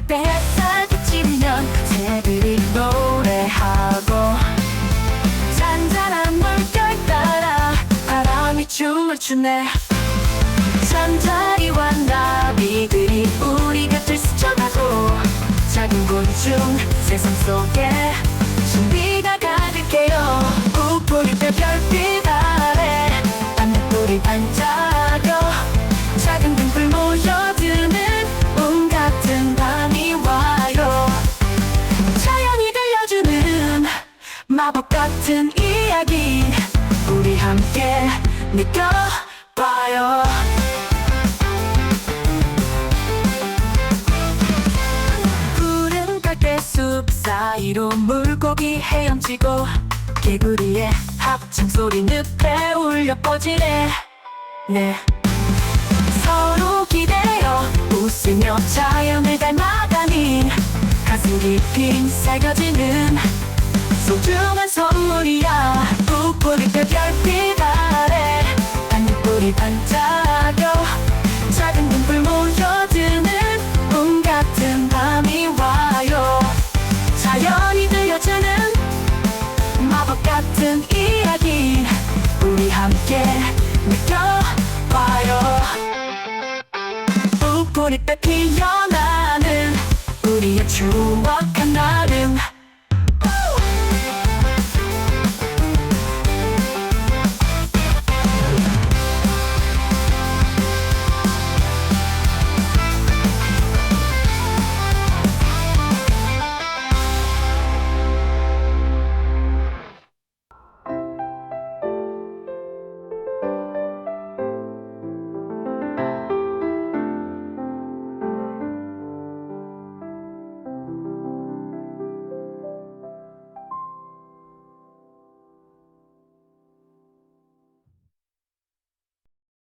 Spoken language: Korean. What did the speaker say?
때 햇살 비치면 새들이 노래하고 잔잔한 물결 따라 바람이 춤을 추네. 잠자리와 나비들이 우리 곁을 스쳐가고 작은 곤충 세상 속에 준비가 가득해요. 우풀이별 별빛 아래 밤햇불이 반짝 마법 같은 이야기 우리 함께 느껴봐요. 푸른 갈대 숲 사이로 물고기 헤엄치고 개구리의 합창 소리 늪에 울려 퍼지네. 네. 서로 기대어 웃으며 자연을 닮아가니 가슴 깊이 새겨지는 소중한 선물이야. 부풀이별 별빛 아래 반딧불이 반짝여. 작은 눈불 모여드는 운 같은 밤이 와요. 자연이 들려주는 마법 같은 이야기 우리 함께 느껴봐요. 부풀이때 피어나는 우리의 추억